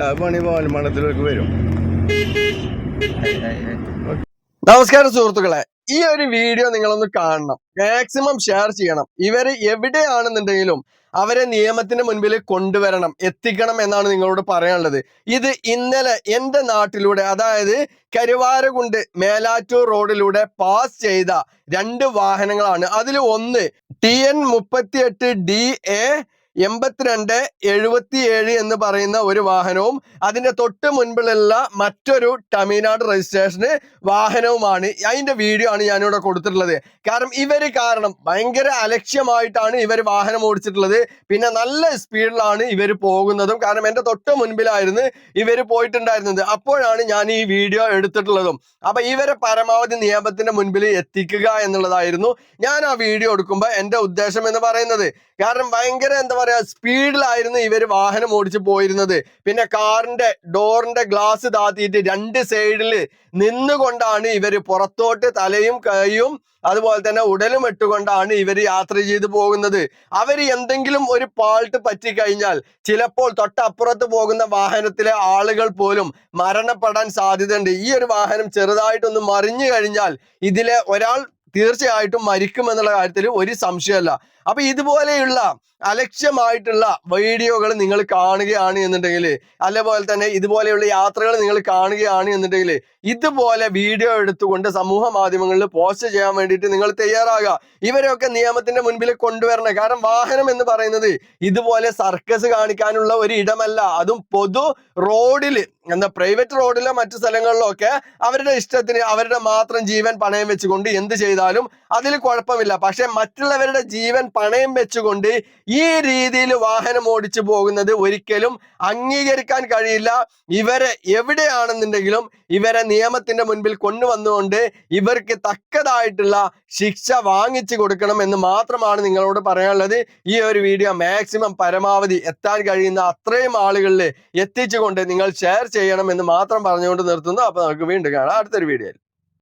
പാൽമണത്തിലേക്ക് വരും. നമസ്കാരം സുഹൃത്തുക്കളെ. ഈ ഒരു വീഡിയോ നിങ്ങളൊന്ന് കാണണം. മാക്സിമം ഷെയർ ചെയ്യണം. ഇവർ എവിടെയാണെന്നുണ്ടെങ്കിലും അവരെ നിയമത്തിന്റെ മുൻപിൽ കൊണ്ടുവരണം എത്തിക്കണം എന്നാണ് നിങ്ങളോട് പറയാനുള്ളത്. ഇത് ഇന്നലെ എന്റെ നാട്ടിലൂടെ അതായത് കരുവാരകുണ്ട് മേലാറ്റൂർ റോഡിലൂടെ പാസ് ചെയ്ത രണ്ട് വാഹനങ്ങളാണ്. അതിൽ ഒന്ന് ടി എൻ മുപ്പത്തിയെട്ട് ഡി എ എൺപത്തിരണ്ട് എഴുപത്തിയേഴ് എന്ന് പറയുന്ന ഒരു വാഹനവും അതിന്റെ തൊട്ട് മുൻപിലുള്ള മറ്റൊരു തമിഴ്നാട് രജിസ്ട്രേഷന് വാഹനവുമാണ്. അതിന്റെ വീഡിയോ ആണ് ഞാനിവിടെ കൊടുത്തിട്ടുള്ളത്. കാരണം ഇവർ കാരണം ഭയങ്കര അലക്ഷ്യമായിട്ടാണ് ഇവർ വാഹനം ഓടിച്ചിട്ടുള്ളത്. പിന്നെ നല്ല സ്പീഡിലാണ് ഇവർ പോകുന്നതും. കാരണം എന്റെ തൊട്ട് മുൻപിലായിരുന്നു ഇവർ പോയിട്ടുണ്ടായിരുന്നത്. അപ്പോഴാണ് ഞാൻ ഈ വീഡിയോ എടുത്തിട്ടുള്ളതും. അപ്പൊ ഇവരെ പരമാവധി നിയമത്തിന്റെ മുൻപിൽ എത്തിക്കുക എന്നുള്ളതായിരുന്നു ഞാൻ ആ വീഡിയോ എടുക്കുമ്പോൾ എന്റെ ഉദ്ദേശം എന്ന് പറയുന്നത്. കാരണം ഭയങ്കര എന്താ പറയാ സ്പീഡിലായിരുന്നു ഇവർ വാഹനം ഓടിച്ച് പോയിരുന്നത്. പിന്നെ കാറിന്റെ ഡോറിന്റെ ഗ്ലാസ് താത്തിയിട്ട് രണ്ട് സൈഡിൽ നിന്നുകൊണ്ടാണ് ഇവർ പുറത്തോട്ട് തലയും കൈയും അതുപോലെ തന്നെ ഉടലും ഇട്ടുകൊണ്ടാണ് ഇവർ യാത്ര ചെയ്തു പോകുന്നത്. അവർ എന്തെങ്കിലും ഒരു പാൾട്ട് പറ്റിക്കഴിഞ്ഞാൽ ചിലപ്പോൾ തൊട്ടപ്പുറത്ത് പോകുന്ന വാഹനത്തിലെ ആളുകൾ പോലും മരണപ്പെടാൻ സാധ്യതയുണ്ട്. ഈ ഒരു വാഹനം ചെറുതായിട്ടൊന്ന് മറിഞ്ഞു കഴിഞ്ഞാൽ ഇതിലെ ഒരാൾ തീർച്ചയായിട്ടും മരിക്കും എന്നുള്ള കാര്യത്തിൽ ഒരു സംശയമല്ല. അപ്പൊ ഇതുപോലെയുള്ള അലക്ഷ്യമായിട്ടുള്ള വീഡിയോകൾ നിങ്ങൾ കാണുകയാണ് എന്നുണ്ടെങ്കിൽ അതേപോലെ തന്നെ ഇതുപോലെയുള്ള യാത്രകൾ നിങ്ങൾ കാണുകയാണ് എന്നുണ്ടെങ്കിൽ ഇതുപോലെ വീഡിയോ എടുത്തുകൊണ്ട് സമൂഹ മാധ്യമങ്ങളിൽ പോസ്റ്റ് ചെയ്യാൻ വേണ്ടിയിട്ട് നിങ്ങൾ തയ്യാറാകുക. ഇവരൊക്കെ നിയമത്തിന്റെ മുൻപിൽ കൊണ്ടുവരണം. കാരണം വാഹനം എന്ന് പറയുന്നത് ഇതുപോലെ സർക്കസ് കാണിക്കാനുള്ള ഒരു ഇടമല്ല. അതും പൊതു റോഡിൽ എന്താ പ്രൈവറ്റ് റോഡിലോ മറ്റു സ്ഥലങ്ങളിലോ ഒക്കെ അവരുടെ ഇഷ്ടത്തിന് അവരുടെ മാത്രം ജീവൻ പണയം വെച്ചുകൊണ്ട് എന്ത് ചെയ്താലും അതിൽ കുഴപ്പമില്ല. പക്ഷെ മറ്റുള്ളവരുടെ ജീവൻ പണയം വെച്ചുകൊണ്ട് ഈ രീതിയിൽ വാഹനം ഓടിച്ചു പോകുന്നത് ഒരിക്കലും അംഗീകരിക്കാൻ കഴിയില്ല. ഇവരെ എവിടെയാണെന്നുണ്ടെങ്കിലും ഇവരെ നിയമത്തിന്റെ മുൻപിൽ കൊണ്ടുവന്നുകൊണ്ട് ഇവർക്ക് തക്കതായിട്ടുള്ള ശിക്ഷ വാങ്ങിച്ചു കൊടുക്കണം എന്ന് മാത്രമാണ് നിങ്ങളോട് പറയാനുള്ളത്. ഈ ഒരു വീഡിയോ മാക്സിമം പരമാവധി എത്താൻ കഴിയുന്ന അത്രയും ആളുകളിൽ എത്തിച്ചുകൊണ്ട് നിങ്ങൾ ഷെയർ ചെയ്യണം എന്ന് മാത്രം പറഞ്ഞുകൊണ്ട് നിർത്തുന്നു. അപ്പോൾ നമുക്ക് വീണ്ടും കാണാം. അടുത്തൊരു വീഡിയോയിൽ.